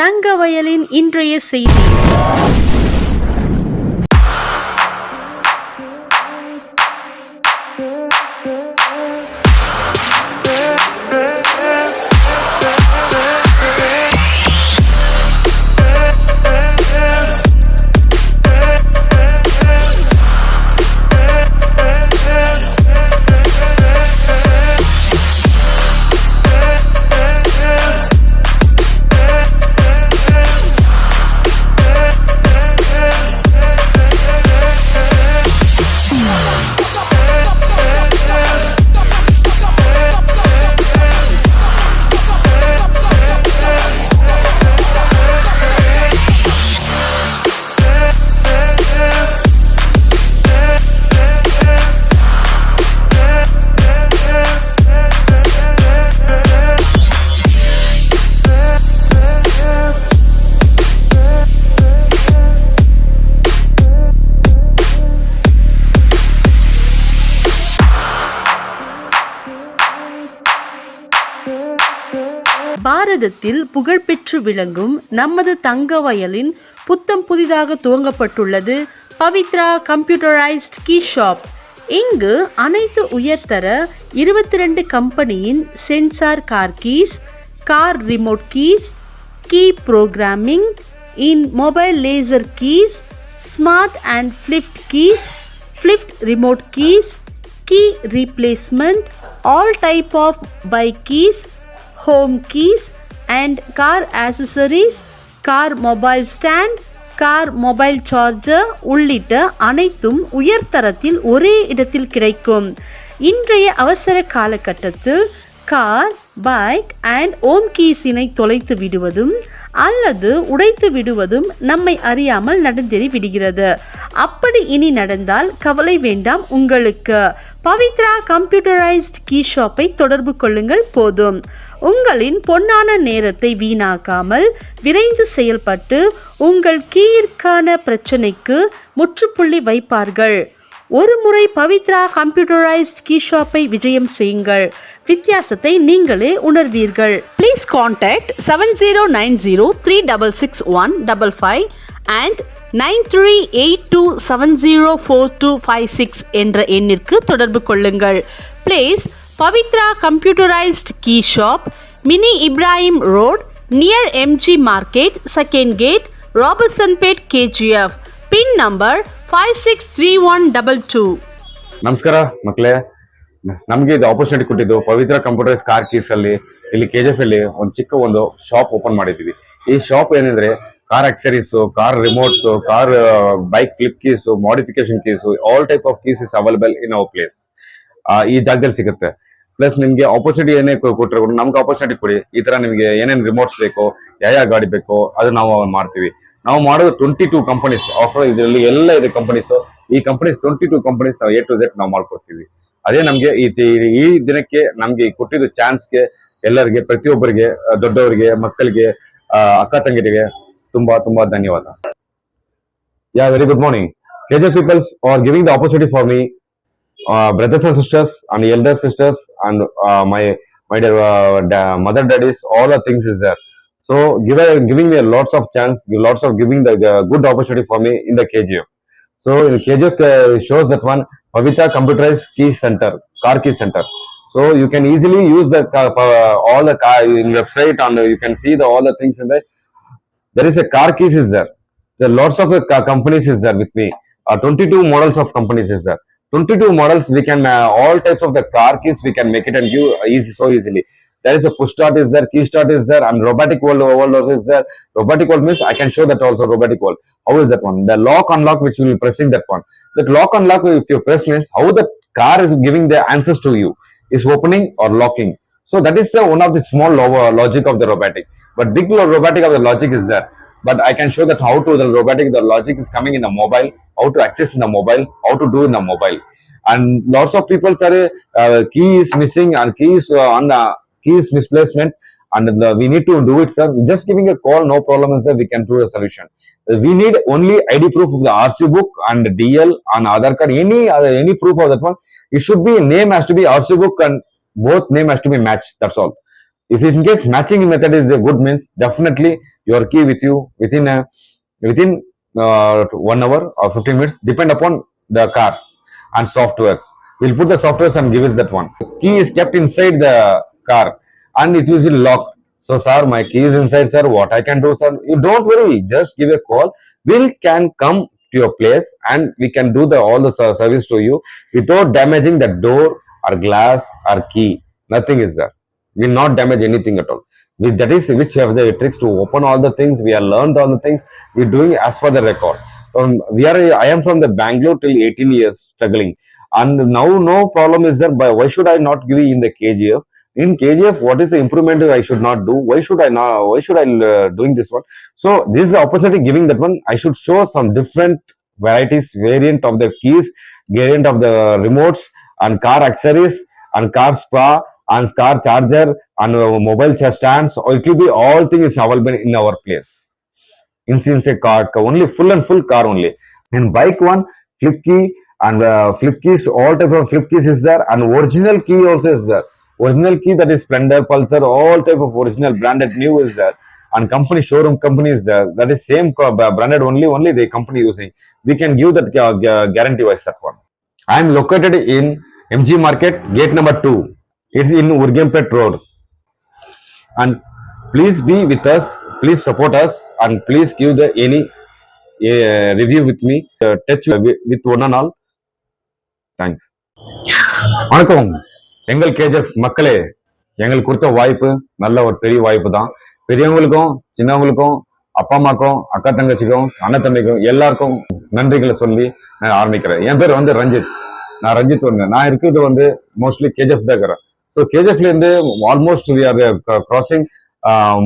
தங்கவயலின் இன்றைய செய்தி. பாரதத்தில் புகழ்பெற்று விளங்கும் நமது தங்க வயலின் புத்தம் புதிதாக துவங்கப்பட்டுள்ளது. Pavithra computerised key shop. இங்கு அனைத்து உயர்தர இருபத்தி ரெண்டு கம்பெனியின் sensor car keys car remote keys key programming in mobile laser keys smart and flip keys flip remote keys key replacement all type of bike keys home keys and car accessories, car mobile stand, car mobile charger உள்ளிட்ட அனைத்தும் உயர்தரத்தில் ஒரே இடத்தில் கிடைக்கும். இன்றைய அவசர காலகட்டத்தில் car bike and home கீஸினை தொலைத்து விடுவதும் அல்லது உடைத்து விடுவதும் நம்மை அறியாமல் நடந்தேறி விடுகிறது. அப்படி இனி நடந்தால் கவலை வேண்டாம் உங்களுக்கு. பவித்ரா கம்ப்யூட்டரைஸ்ட் கீ ஷாப்பை தொடர்பு கொள்ளுங்கள் போதும். உங்களின் பொன்னான நேரத்தை வீணாக்காமல் விரைந்து செயல்பட்டு உங்கள் கீயிற்கான பிரச்சனைக்கு முற்றுப்புள்ளி வைப்பார்கள். ஒரு முறை பவித்ரா கம்ப்யூட்டரைஸ்ட் கீ ஷாப்பை விஜயம் செய்யுங்கள். வித்தியாசத்தை நீங்களே உணர்வீர்கள். Please contact seven zero nine zero three double six one double five and nine three eight two seven zero four two five six என்ற எண்ணிற்கு தொடர்பு கொள்ளுங்கள். Please Pavithra computerised key shop mini Ibrahim road near MG market second gate Robertsonpet KGF pin number five six three one double two ನಮಸ್ಕಾರ ಮಕ್ಕಳೇ. ನಮ್ಗೆ ಇದು opportunity ಕೊಟ್ಟಿದ್ದು ಪವಿತ್ರ computers car keys ಅಲ್ಲಿ, ಇಲ್ಲಿ ಕೆ ಕೆಜಿಎಫ್ ಅಲ್ಲಿ ಒಂದು ಚಿಕ್ಕ ಒಂದು ಶಾಪ್ ಓಪನ್ ಮಾಡಿದೀವಿ ಈ ಶಾಪ್ ಏನಂದ್ರೆ car accessories car remotes car bike clip keys modification keys all type of keys is available in our place ಈ ಜಾಗದಲ್ಲಿ ಸಿಗುತ್ತೆ. ಪ್ಲಸ್ ನಿಮ್ಗೆ ಆಪರ್ಚುನಿಟಿ ಏನೇ ಕೊಟ್ಟರೆ ನಮ್ಗೆ ಆಪರ್ಚುನಿಟಿ ಕೊಡಿ. ಈ ತರ ನಿಮ್ಗೆ ಏನೇನ್ ರಿಮೋಟ್ಸ್ ಬೇಕು ಯಾವ ಯಾವ ಗಾಡಿ ಬೇಕೋ ಅದು ನಾವು ಮಾಡ್ತೀವಿ. ನಾವು ಮಾಡೋದು ಟ್ವೆಂಟಿ ಟೂ ಕಂಪನೀಸ್ ಆಫರ್ ಇದರಲ್ಲಿ ಎಲ್ಲ ಇದೆ ಕಂಪನೀಸ್ ಈ ಕಂಪನೀಸ್ ಟ್ವೆಂಟಿ ಟೂ ಕಂಪನೀಸ್ ನಾವು ಎ ಟು ಝೆಡ್ ನಾವು ಮಾಡ್ಕೊಡ್ತೀವಿ. ಅದೇ ನಮಗೆ ಈ ದಿನಕ್ಕೆ ನಮ್ಗೆ ಕೊಟ್ಟಿದ್ದು ಚಾನ್ಸ್ಗೆ ಎಲ್ಲರಿಗೆ, ಪ್ರತಿಯೊಬ್ಬರಿಗೆ ದೊಡ್ಡವರಿಗೆ, ಮಕ್ಕಳಿಗೆ ಅಕ್ಕ ತಂಗಿರಿಗೆ ತುಂಬಾ ತುಂಬಾ ಧನ್ಯವಾದ. Yeah very good morning KJ peoples are giving the opportunity for me brothers and sisters and elder sisters and my my mother daddies all the things is there So give giving me lots of chance, lots of giving the, the good opportunity for me in the KGF. So in KGF uh, shows that one Pavitra Computerized Key Center, Car Key Center. So you can easily use the uh, all the car in website and you can see the all the things in there. There is a car keys is there. There are lots of uh, companies is there with me. Uh, 22 models of companies is there. 22 models we can uh, all types of the car keys we can make it and give easy so easily. There is a push start is there, key start is there, and robotic world, world also is there. Robotic world means I can show that also robotic world. How is that one? The lock unlock which will be pressing that one. That lock unlock if you press means how the car is giving the answers to you is opening or locking. So that is uh, one of the small lo- logic of the robotic. But big robotic of the logic is there. But I can show that how to the robotic the logic is coming in the mobile, how to access in the mobile, how to do in the mobile. And lots of people say uh, key is missing and key is uh, on the key is misplacement and the, we need to do it sir. Just giving a call no problem sir. We can do a solution. Uh, we need only id proof of the rc book and dl and other card. Any other any proof of that one it should be name has to be rc book and both name has to be matched. That's all. If in case matching method is a good means definitely your key with you within a within uh, one hour or 15 minutes depend upon the cars and softwares. We'll put the softwares and give it that one. Key is kept inside the car and it is locked so sir my key is inside sir what i can do sir you don't worry just give a call we can come to your place and we can do the all the service to you without damaging the door or glass or key nothing is there will not damage anything at all. We, that is which have the tricks to open all the things. We have learned all the things. We're doing as per the record. Um, we are. I am from the Bangalore till 18 years struggling, and now no problem is there. But why should I not give in the KGF? In KGF, what is the improvement I should not do? Why should I not? Why should I uh, doing this one? So this is the opportunity giving that one. I should show some different varieties, variant of the keys, variant of the remotes, and car accessories, and car spa, and car charger and uh, mobile stands or it will be all things available in our place in since a car car, only full and full car only in bike one flip key and uh, flip keys all type of flip keys is there and original key also is there original key that is splendor pulsar all type of original branded new is there and company showroom company is there that is same co- b- branded only only the company using we can give that uh, gu- guarantee wise that one i am located in mg market gate number 2 it's in urgempet road and please be with us please support us and please give the any uh, review with me uh, touch with, with one and all thanks வணக்கம் எங்கள் கேஜெஃப் மக்களே எங்களுக்கு கொடுத்த வாய்ப்பு நல்ல ஒரு பெரிய வாய்ப்பு தான். பெரியவங்களுக்கும் சின்னவங்களுக்கும் அப்பா அம்மாக்கும் அக்கா தங்கச்சிக்கும் அண்ணன் தம்பிக்கும் எல்லாருக்கும் நன்றிகளை சொல்லி நான் ஆரம்பிக்கிறேன். என் பேர் வந்து ரஞ்சித். நான் ரஞ்சித் வந்து நான் இருக்கிறது வந்து மோஸ்ட்லி கேஜெஃப் தான் இருக்கிறேன். ஸோ கேஜெஃப்ல இருந்து almost we are crossing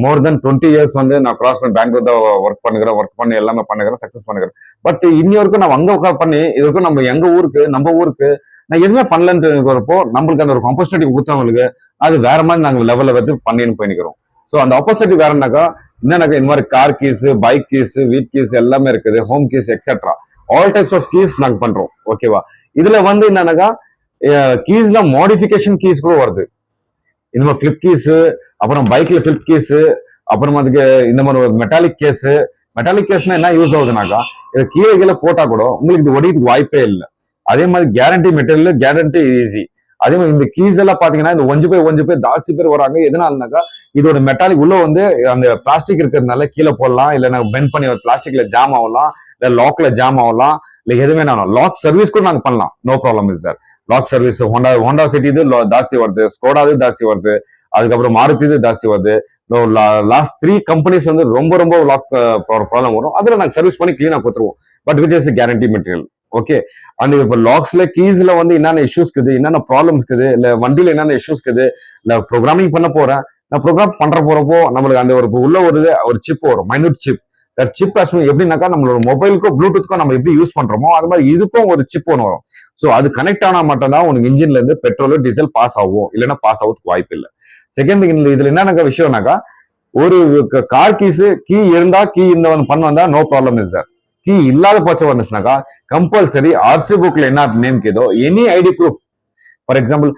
more than twenty years வந்து நான் கிராஸ் பண்ணி பெங்களூர் தான் ஒர்க் பண்ணுகிறேன் ஒர்க் பண்ணி எல்லாமே பண்ணுகிறேன் சக்ஸஸ் பண்ணுகிறேன். பட் இன்னி வரைக்கும் நான் அங்க உட்கார் பண்ணி இது வரைக்கும் நம்ம எங்க ஊருக்கு நம்ம ஊருக்கு நான் எதுவுமே பண்ணலன்னு இருக்கிறப்போ நம்மளுக்கு அந்த ஒரு ஆப்பர்ச்சுனிட்டி கொடுத்தவங்களுக்கு அது வேற மாதிரி நாங்கள் லெவலில் வந்து பண்ணின்னு போயிக்கிறோம் ஸோ அந்த ஆப்பர்ச்சுனிட்டி வேறனாக்கா என்னன்னாக்கா? இந்த மாதிரி கார் கீஸ் பைக் கீஸ் வீட் கீஸ் எல்லாமே இருக்குது home keys etcetera all types of keys நாங்கள் பண்றோம் ஓகேவா இதுல வந்து என்னன்னாக்கா? கீஸ்ல மாடிஃபிகேஷன் கீஸ் கூட வருது. இந்த மாதிரி ஃபிளிப் கீஸு அப்புறம் பைக்ல ஃபிளிப் கீஸு அப்புறம் அதுக்கு இந்த மாதிரி ஒரு மெட்டாலிக் கேஸு மெட்டாலிக் கேஸ்னா என்ன யூஸ் ஆகுதுனாக்கா இது கீழே கீழே போட்டா கூட உங்களுக்கு இது ஒடிக்கிறதுக்கு வாய்ப்பே இல்லை. அதே மாதிரி கேரண்டி மெட்டீரியல் கேரண்டி ஈஸி அதே மாதிரி இந்த கீஸ் எல்லாம் பாத்தீங்கன்னா இந்த ஒஞ்சு பேர் ஒஞ்சு பேர் ஜாஸ்தி பேர் வராங்க. எதனாலனாக்கா இதோட மெட்டாலிக் உள்ள வந்து அந்த பிளாஸ்டிக் இருக்கிறதுனால கீழே போடலாம் இல்ல பெண்ட் பண்ணி பிளாஸ்டிக்ல ஜாம் ஆகலாம் இல்ல லாக்ல ஜாம் ஆகலாம் இல்ல எதுவுமே நான் லாக் சர்வீஸ் கூட நாங்க பண்ணலாம். நோ ப்ராப்ளம் இல்லை sir lock service Honda Honda City இது ஜாஸ்தி வருது. ஸ்கோடாது ஜாஸ்தி வருது. அதுக்கப்புறம் மாருதி இது ஜாஸ்தி வருது. லாஸ்ட் த்ரீ கம்பெனிஸ் வந்து ரொம்ப ரொம்ப லாக் ப்ராப்ளம் வரும். அதில் நாங்கள் சர்வீஸ் பண்ணி க்ளீனாக கொடுத்துருவோம். But with is guarantee material okay and இப்போ லாக்ஸ்ல கீஸ்ல வந்து என்னென்ன இஷ்யூஸ் இருக்குது என்னென்ன ப்ராப்ளம்ஸ் இருக்குது இல்ல வண்டியில என்னென்ன இஷ்யூஸ் இருக்குது இல்ல ப்ரோக்ராமிங் பண்ண போறேன். நான் ப்ரோக்ராம் பண்ணுற போறப்போ நம்மளுக்கு அந்த ஒரு உள்ள ஒரு ஒரு சிப் வரும். மைனூட் சிப் சிப் எப்படின்னாக்கா நம்மளோட மொபைலுக்கும் ப்ளூடூத்துக்கும் நம்ம எப்படி யூஸ் பண்றோமோ அது மாதிரி இதுக்கும் ஒரு சிப் ஒன்று வரும். ஸோ அது கனெக்ட் ஆனால் மட்டும்தான் உனக்கு இன்ஜின்ல இருந்து டீசல் பாஸ் ஆகும். இல்லைன்னா பாஸ் ஆகுறதுக்கு வாய்ப்பு இல்லை. செகண்ட் திங் இதுல என்னென்ன விஷயம்னாக்கா ஒரு கார் கீஸ் கீ இருந்தா கீ இந்த வந்து பண்ண வந்தா no problem is sir key இல்லாத பட்சம் வந்துச்சுனாக்கா கம்பல்சரி ஆர்சி புக்ல என்ன name கேதோ any ID proof for example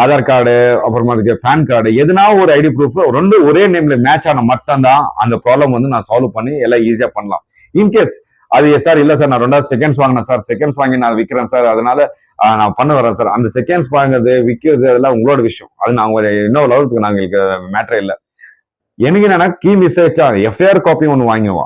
Aadhaar card அப்புறமா அதுக்கு பேன் கார்டு எதுனா ஒரு ஐடி ப்ரூஃப் ரெண்டு ஒரே நேம்ல மேட்ச் ஆன மட்டும் தான் அந்த ப்ராப்ளம் வந்து நான் சால்வ் பண்ணி எல்லாம் ஈஸியா பண்ணலாம். இன்கேஸ் அது சார் இல்ல சார் நான் ரெண்டாவது செகண்ட்ஸ் வாங்கினேன் சார் செகண்ட்ஸ் வாங்கி நான் விற்கிறேன் சார் அதனால நான் பண்ண வரேன் சார் அந்த செகண்ட்ஸ் வாங்குறது விற்கிறது அதெல்லாம் உங்களோட விஷயம். அது நான் இன்னொரு லெவலுக்கு நாங்களுக்கு மேட்டரே இல்லை. எனக்கு என்னன்னா கீ மிஸ் ஆயிடுச்சா எஃப்ஐஆர் காப்பி ஒன்று வாங்கிவோம்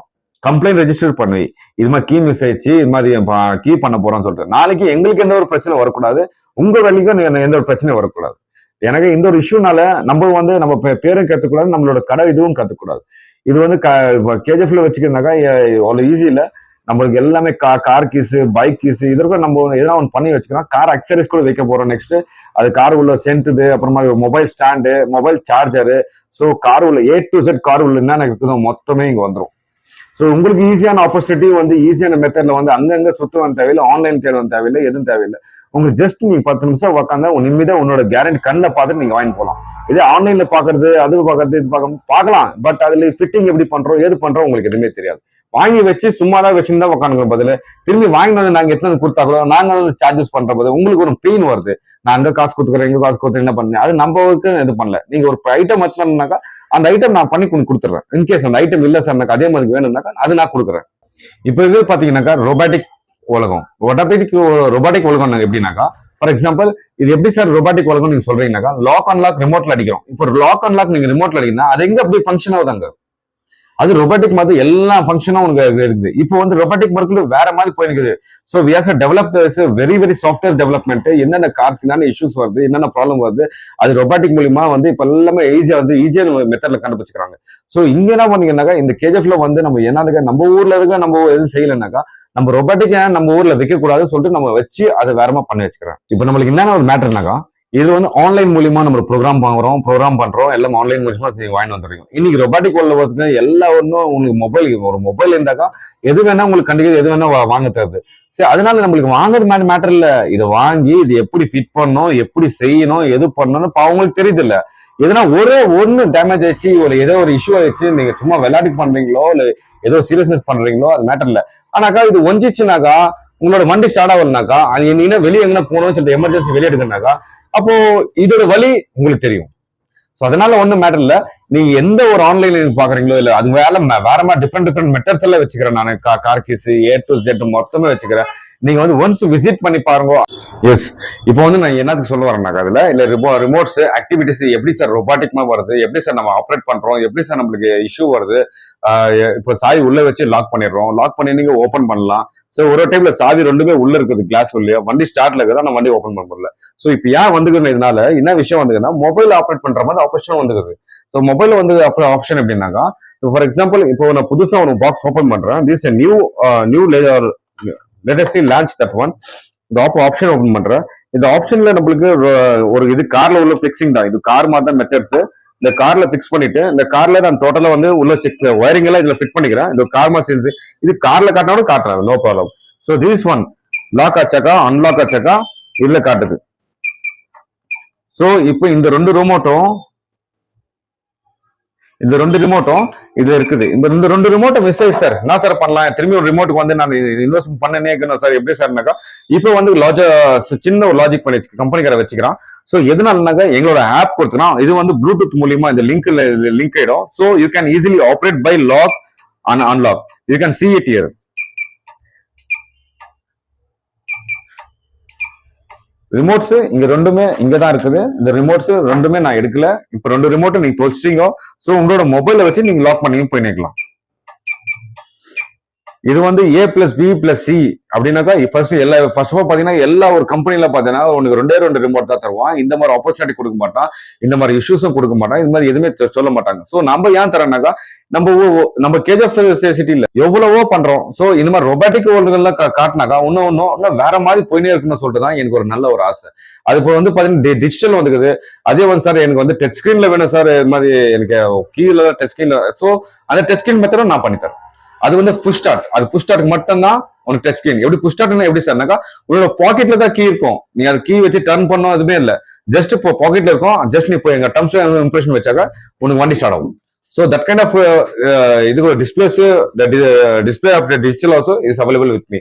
கம்ப்ளைண்ட் ரெஜிஸ்டர் பண்ணுவி இது மாதிரி கீ மிஸ் ஆயிடுச்சு இது மாதிரி கீ பண்ண போறோம்னு சொல்லிட்டு. நாளைக்கு எங்களுக்கு எந்த ஒரு பிரச்சனை வரக்கூடாது. உங்க வழிக்கும் எந்த ஒரு பிரச்சனையும் வரக்கூடாது. எனக்கு இந்த ஒரு இஷ்யூனால நம்ம வந்து நம்ம பே- பேரும் கத்துக்கூடாது நம்மளோட கடை இதுவும் கத்துக்கூடாது. இது வந்து கேஜிஎஃப்ல வச்சுக்கிறதுனாக்கா அவ்வளவு ஈஸி இல்லை. நம்மளுக்கு எல்லாமே கா கார் கீஸ் பைக் கீஸ் இதற்கும் நம்ம எதனா ஒன்று பண்ணி வச்சுக்கலாம் கார் அக்சரிஸ் கூட வைக்க போறோம் நெக்ஸ்ட் அது கார் உள்ள சென்ட்டுது அப்புறமா mobile stand mobile charger so car உள்ள ஏ டு செட் கார் உள்ள என்னென்ன இருக்குதோ மொத்தமே இங்க வந்துடும் ஸோ உங்களுக்கு ஈஸியான ஆப்பர்ச்சுனிட்டி வந்து ஈஸியான மெத்தட்ல வந்து அங்கங்க சுத்து வந்து தேவையில்லை ஆன்லைன் தேவை வந்து தேவையில்லை எதுவும் தேவையில்லை. உங்களுக்கு ஜஸ்ட் நீங்க பத்து நிமிஷம் உட்காந்தா நிம்மதியா உன்னோட கேரண்டி கண்ணில் பார்த்துட்டு நீங்க வாங்கி போகலாம் இதே ஆன்லைன்ல பாக்குறது அது பாக்குறது இது பார்க்க பார்க்கலாம். பட் அதுல ஃபிட்டிங் எப்படி பண்றோம் எது பண்றோம் உங்களுக்கு எதுவுமே தெரியாது. வாங்கி வச்சு சும்மா தான் வச்சிருந்தா உட்காந்துக்கிற பதில். திரும்பி வாங்கி வந்து நாங்கள் எத்தனை கொடுத்தா கூட நாங்க வந்து சார்ஜஸ் பண்ற போது உங்களுக்கு ஒரு பெயின் வருது. நான் அங்கே காசு கொடுத்துக்கிறேன் இங்க காசு கொடுத்துறேன் என்ன பண்ணேன் அது நம்மளுக்கு இது பண்ணல. நீங்க ஒரு ஐட்டம் வச்சுனாக்கா அந்த ஐட்டம் நான் பண்ணி கொண்டு கொடுத்துறேன். இன்கேஸ் அந்த ஐட்டம் இல்லை சார் எனக்கு அதே மாதிரி வேணும்னாக்கா அது நான் கொடுக்குறேன். இப்போ இது பாத்தீங்கன்னாக்கா ரொபாட்டிக் உலகம். ரொபாட்டிக் ரொபாட்டிக் உலகம் நாங்கள் எப்படின்னாக்கா ஃபார் எக்ஸாம்பிள் இது எப்படி சார் ரொபாட்டிக் உலகம் நீங்க சொல்றீங்கன்னாக்கா லாக் அன்லாக் ரிமோட்ல அடிக்கிறோம். இப்போ லாக் அன்லாக் நீங்க ரிமோட்ல அடிக்கிறீங்கன்னா அது எங்க அப்படி ஃபங்க்ஷன் ஆகுதாங்க அது ரொபாட்டிக் மாதிரி எல்லா ஃபங்க்ஷனும் உனக்கு இருக்குது. இப்போ வந்து ரொபாட்டிக் ஒர்க்ல வேற மாதிரி போயிருக்குது so we has develop very very software development என்னென்ன கார்ஸ்க்கு என்னென்ன இஷ்யூஸ் வருது என்னென்ன ப்ராப்ளம் வருது அது ரொபாட்டிக் மூலியமா வந்து இப்போ எல்லாமே ஈஸியா வந்து ஈஸியான மெத்தட்ல கண்டுபிடிச்சிக்கிறாங்க. ஸோ இங்க என்ன பண்ணீங்கன்னாக்கா இந்த கேஜெஃப்ல வந்து நம்ம என்னதுக்கு நம்ம ஊர்ல இருக்க நம்ம எதுவும் செய்யலைனாக்கா நம்ம ரொபாட்டிக் நம்ம ஊர்ல வைக்க கூடாதுன்னு சொல்லிட்டு நம்ம வச்சு அதை வேறமா பண்ணி வச்சுக்கிறோம் இப்போ நம்மளுக்கு என்னென்ன ஒரு மேட்டர்னாக்கா இது வந்து ஆன்லைன் மூலியமா நம்ம ப்ரோக்ராம் வாங்குறோம் ப்ரோக்ராம் பண்றோம் எல்லாம் ஆன்லைன் மூலியமா நீங்க வாங்கி வந்துருக்கோம் இன்னைக்கு ரொபாட்டிக் வேர்ல்ட்ல வந்து எல்லா ஒன்றும் உங்களுக்கு மொபைல் ஒரு மொபைல் இருந்தாக்கா எது வேணா உங்களுக்கு கண்டிப்பா எது வேணா வாங்க தருது சரி அதனால நம்மளுக்கு வாங்குறது மாதிரி மேட்டர் இல்ல. இதை வாங்கி இது எப்படி ஃபிட் பண்ணணும் எப்படி செய்யணும் எது பண்ணணும் அவங்களுக்கு தெரியுது இல்ல எதனா ஒரே ஒன்னு டேமேஜ் ஆயிடுச்சு ஒரு ஏதோ ஒரு இஷ்யூ ஆயிடுச்சு நீங்க சும்மா விளையாட்டு பண்றீங்களோ இல்ல ஏதோ சீரியஸ்னஸ் பண்றீங்களோ அது மேட்டர் இல்ல. ஆனாக்கா இது ஒஞ்சிச்சுனாக்கா உங்களோட வண்டி ஸ்டார்ட் ஆகலனாக்கா அது என்னன்னா வெளியே எங்கன்னா போகணும்னு சொல்லிட்டு எமர்ஜென்சி வெளியே எடுக்கனாக்கா அப்போ இதோட வழி உங்களுக்கு தெரியும். ஸோ அதனால ஒன்றும் மேட்டர் இல்ல. நீங்க எந்த ஒரு ஆன்லைன்ல நீங்க பாக்குறீங்களோ இல்ல அது வேற வேற மாதிரி டிஃப்ரெண்ட் டிஃப்ரெண்ட் மெட்டர்ஸ் எல்லாம் வச்சுக்கிறேன் நான். Car keys A to Z மொத்தமே வச்சுக்கிறேன். நீங்க வந்து ஒன்ஸ் விசிட் பண்ணி பாருங்க. எஸ் இப்போ வந்து நான் என்னத்துக்கு சொல்ல வரேன்னாக்கா அதுல இல்ல ரிமோ ரிமோட்ஸ் ஆக்டிவிட்டிஸ் எப்படி சார் ரொபாட்டிக்மா வருது எப்படி சார் நம்ம ஆப்ரேட் பண்றோம் எப்படி சார் நம்மளுக்கு இஷ்யூ வருது ஆஹ் இப்போ சாய் உள்ள வச்சு லாக் பண்ணிடுறோம். லாக் பண்ணி நீங்க ஓபன் பண்ணலாம். ஸோ ஒரு டைம்ல சாவி ரெண்டுமே உள்ள இருக்குது கிளாஸ் உள்ளே வண்டி ஸ்டார்ட்ல இருக்குது ஆனா வண்டி ஓபன் பண்ண முடியல. ஸோ இப்போ ஏன் வந்துக்குது இதனால என்ன விஷயம் வந்துக்குன்னா மொபைல் ஆப்ரேட் பண்ற மாதிரி ஆப்ஷன் வந்துக்குது. ஸோ மொபைல் வந்து ஆப்ஷன் எப்படின்னாக்கா ஃபார் எக்ஸாம்பிள் இப்போ நான் புதுசா ஒரு பாக்ஸ் ஓபன் பண்றேன். This new new latestly launch that one இந்த ஆப் ஆப்ஷன் ஓபன் பண்றேன். இந்த ஆப்ஷன்ல நம்மளுக்கு ஒரு- ஒரு இது கார்ல உள்ள ஃபிக்ஸிங் தான். இது கார் மாதிரி தான் மெத்தட்ஸ் இந்த கார்ல பிக்ஸ் பண்ணிட்டு இந்த கார்ல நான் டோட்டலா வந்து உள்ள செக் ஒயரிங் எல்லாம் இதுல ஃபிட் பண்ணிக்கிறேன். இந்த கார் மாதிரி இது கார்ல காட்டினாலும் காட்டுறேன் no problem so this one lock ஆச்சாக்கா unlock ஆச்சாக்கா இதுல காட்டுது. சோ இப்போ இந்த ரெண்டு ரிமோட்டும் இந்த ரெண்டு ரிமோட்டும் இது இருக்குது. இந்த ரெண்டு ரெண்டு ரிமோட்டும் மிஸ் ஆயிடுச்சு சார் என்ன சார் பண்ணலாம்? திரும்பி ஒரு ரிமோட்டுக்கு வந்து நான் இன்வெஸ்ட்மெண்ட் பண்ணனே சார் எப்படி சார்னாக்கா இப்போ வந்து லாஜ சின்ன ஒரு லாஜிக் பண்ணி கம்பெனிக்கார வச்சுக்கிறான். சோ எதனாலனாக்கா எங்களோட ஆப் கொடுத்துனா இது வந்து ப்ளூடூத் மூலியமா இந்த லிங்க் லிங்க் ஆயிடும். So you can easily operate by lock and unlock you can see it here remotes இங்க ரெண்டுமே இங்க தான் இருக்குது. இந்த ரிமோட்ஸ் ரெண்டுமே நான் எடுக்கல. இப்போ ரெண்டு ரிமோட்டும் நீங்க தொலைச்சிட்டீங்க. சோ உங்களோட மொபைலை வச்சு நீங்க லாக் பண்ணி போயிக்கலாம் இது வந்து A plus B plus C அப்படின்னாக்கா ஃபர்ஸ்ட் எல்லா ஃபர்ஸ்ட் ஆஃப் ஆல் பார்த்தீங்கன்னா எல்லா ஒரு கம்பெனியில பார்த்தீங்கன்னா உனக்கு ரெண்டே ரெண்டு ரிமோட் தான் தருவான். இந்த மாதிரி ஆப்பர்ச்சுனிட்டி கொடுக்க மாட்டான். இந்த மாதிரி இஷ்யூஸும் கொடுக்க மாட்டான். இந்த மாதிரி எதுவுமே சொல்ல மாட்டாங்க. ஸோ நம்ம ஏன் தரேன்னாக்கா நம்ம ஓ- ஓ- நம்ம கேஜிஎஃப் சிட்டியில் எவ்வளவோ பண்றோம். ஸோ இந்த மாதிரி ரொபாட்டிக் வேர்ல்டுகள்லாம் காட்டினாக்கா இன்னும் ஒன்றும் இன்னும் வேற மாதிரி போயினே இருக்குன்னு சொல்லிட்டு தான் எனக்கு ஒரு நல்ல ஒரு ஆசை. அது இப்போ வந்து பார்த்தீங்கன்னா டிஜிட்டல் வந்துக்குது. அதே வந்து சார் எனக்கு வந்து டச் ஸ்கிரீன்ல வேணும் சார் இது மாதிரி எனக்கு கீழே டச் ஸ்கிரீன்ல ஸோ அந்த டச் ஸ்கிரீன் மெத்தடும் நான் பண்ணித்தரேன். அது வந்து புஷ் ஸ்டார்ட் அது புஷ் ஸ்டார்ட் மட்டும் தான் உனக்கு டச் ஸ்கிரீன் எப்படி புஷ் ஸ்டார்ட்னா எப்படி சார்னாக்கா உங்களோட பாக்கெட்ல தான் கீ இருக்கும். நீ அது கீ வச்சு டர்ன் பண்ணோம் எதுவுமே இல்ல. ஜஸ்ட் இப்போ பாக்கெட்ல இருக்கும். ஜஸ்ட் நீ இப்போ எங்க டர்ம்ஸ் இம்ப்ரெஷன் வச்சாக்க உனக்கு வண்டி ஸ்டார்ட் ஆகும். ஸோ தட் கைண்ட் ஆஃப் இது displays display of digital also is available with me